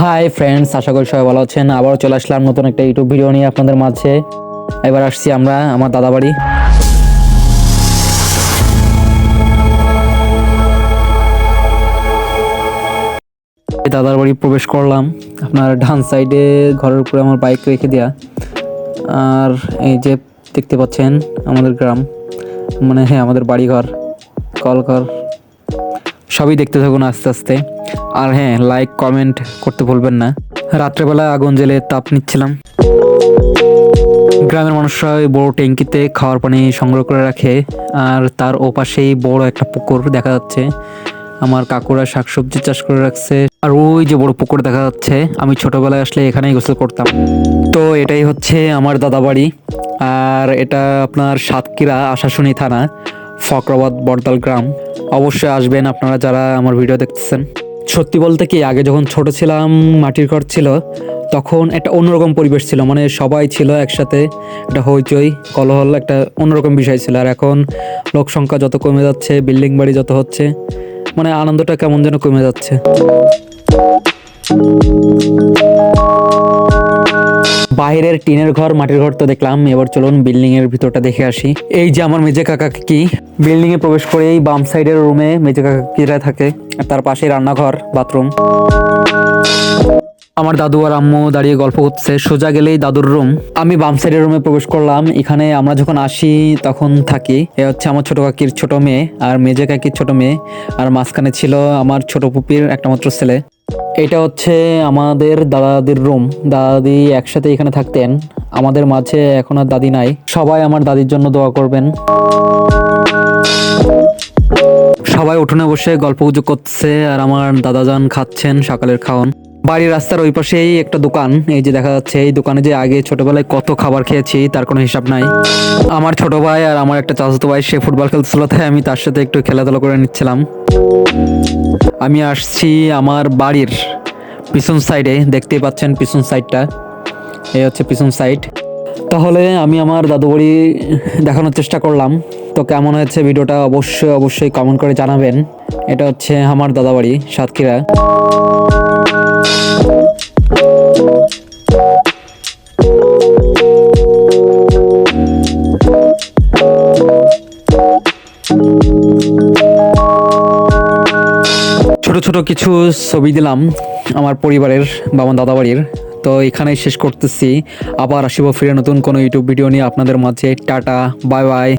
Hi friends আশা করি সবাই ভালো আছেন। আবারও চলে আসলাম নতুন একটা ইউটিউব ভিডিও নিয়ে আপনাদের মাঝে। এবার আসছি আমরা আমার দাদা বাড়ি দাদার বাড়ি প্রবেশ করলাম। আপনার ডান সাইডে ঘরের উপরে আমার বাইক রেখে দেয়া। আর এই যে দেখতে পাচ্ছেন আমাদের গ্রাম। মানে হ্যাঁ আমাদের বাড়িঘর, কলঘর। সবই দেখতে থাকুন আস্তে আস্তে। আর হ্যাঁ লাইক কমেন্ট করতে ভুলবেন না। রাত্রেবেলা আগুন জ্বেলে তাপ নিচ্ছিলাম। গ্রামের মানুষরা ওই বড় ট্যাঙ্কিতে খাওয়ার পানি সংগ্রহ করে রাখে। আর তার ওপাশেই বড় একটা পুকুর দেখা যাচ্ছে। আমার কাকুরা শাকসবজি চাষ করে রাখছে। আর ওই যে বড় পুকুর দেখা যাচ্ছে, আমি ছোটবেলায় আসলে এখানেই গোসল করতাম। তো এটাই হচ্ছে আমার দাদা বাড়ি আর এটা আপনার সাতক্ষীরা আশাশুনি থানা। ফকরাবাদ বড়দাল গ্রাম। অবশ্যই আসবেন আপনারা যারা আমার ভিডিও দেখতেছেন। সত্যি বলতে কি, আগে যখন ছোট ছিলাম, মাটির ঘর ছিল, তখন একটা অন্যরকম পরিবেশ ছিল। মানে সবাই ছিল একসাথে, একটা হইচই, কলহল, একটা অন্যরকম বিষয় ছিল। আর এখন লোক সংখ্যা যত কমে যাচ্ছে, বিল্ডিং বাড়ি যত হচ্ছে মানে আনন্দটা কেমন যেন কমে যাচ্ছে। বাইরের টিনের ঘর, মাটির ঘর তো দেখলাম। এবার চলুন বিল্ডিং এর ভিতরটা দেখে আসি। এই যে আমার মেজে কাকা কি? বিল্ডিং এ প্রবেশ করেই বাম সাইডের রুমে মেজে কাকা কিরা থাকে। তার পাশে রান্নাঘর, বাথরুম। আমার দাদু আর আম্মু দাঁড়িয়ে গল্প করছে। সোজা গেলেই দাদুর রুম। আমি বাম সাইডের রুমে প্রবেশ করলাম। এখানে আমরা যখন আসি, তখন থাকি। এ হচ্ছে আমার ছোট কাকির ছোট মেয়ে আর মেজে কাকির ছোট মেয়ে। আর মাঝখানে ছিল আমার ছোট পুপির একটা মাত্র ছেলে। এটা হচ্ছে আমাদের দাদাদের রুম দাদি একসাথে এখানে থাকতেন। আমাদের মাঝে এখন আর দাদি নাই। সবাই আমার দাদির জন্য দোয়া করবেন। সবাই উঠোনে বসে গল্প গুজব করছে আর আমার দাদাজান খাচ্ছেন সকালের খাওয়ান বাড়ির রাস্তার ওই পাশেই একটা দোকান। এই যে দেখা যাচ্ছে, এই দোকানে যে আগে ছোটবেলায় কত খাবার খেয়েছি, তার কোনো হিসাব নাই। আমার ছোট ভাই আর আমার একটা চাচাতো ভাই, সে ফুটবল খেলছিল তাই আমি তার সাথে একটু খেলাধুলা করে নিচ্ছিলাম। আমি আসছি আমার বাড়ির পিছন সাইডে দেখতেই পাচ্ছেন পিছন সাইডটা এই হচ্ছে পিছন সাইড তাহলে আমি আমার দাদু বাড়ি দেখানোর চেষ্টা করলাম। তো কেমন হয়েছে ভিডিওটা অবশ্যই অবশ্যই কমেন্ট করে জানাবেন। এটা হচ্ছে আমার দাদাবাড়ি সাতক্ষীরা। ছোট ছোট কিছু ছবি দিলাম আমার পরিবারের বাবা দাদা বাড়ির তো এখানেই শেষ করতেছি। আবার আসিব ফিরে নতুন কোনো ইউটিউব ভিডিও নিয়ে আপনাদের মাঝে। Tata bye bye